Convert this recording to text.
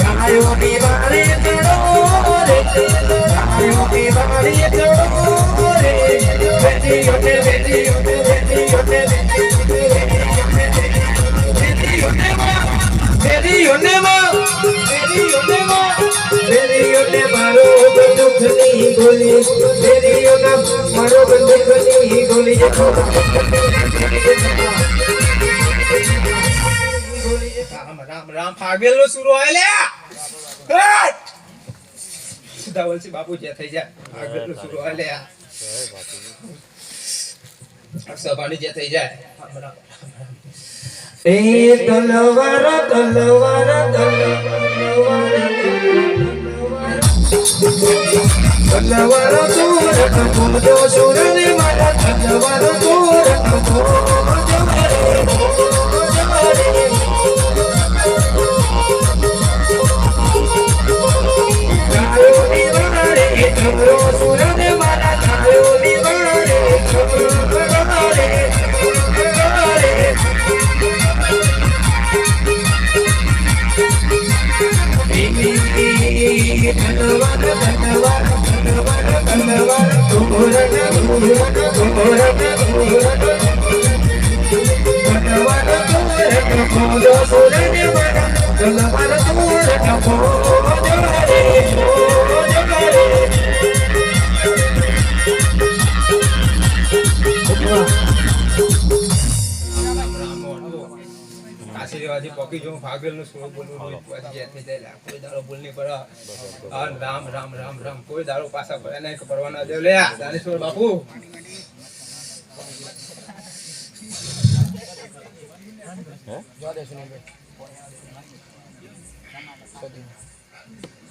ગાયો પીવારે ચડો રે ગાયો પીવારે ચડો રે માં વેદીઓને મારો બંદૂકની ગોલી ગોલી રામ રામ રામ ફાગેલો સુરો આય લે હટ! ધવલસિંહ બાપુ જે થઈ જાય ફાગેલો સુરો આય લે સભાની જે થઈ જાય. એ તલવાર તલવાર તલવાર તલવાર ગાયો નિવાડે તમરો સુરને મારા ગાયો નિવાડે તમરો વગાડે વગાડે કાશી રેવાથી પોકી જો ફાગેલનો સુરો બોલું રોજ પછી. કોઈ દાડો બોલ નહીં પડે રામ રામ રામ રામ. કોઈ દાડો પાછા પડે નહીં પડવાના પડવા ના દેવ લે દાનેશ્વર બાપુ. હે?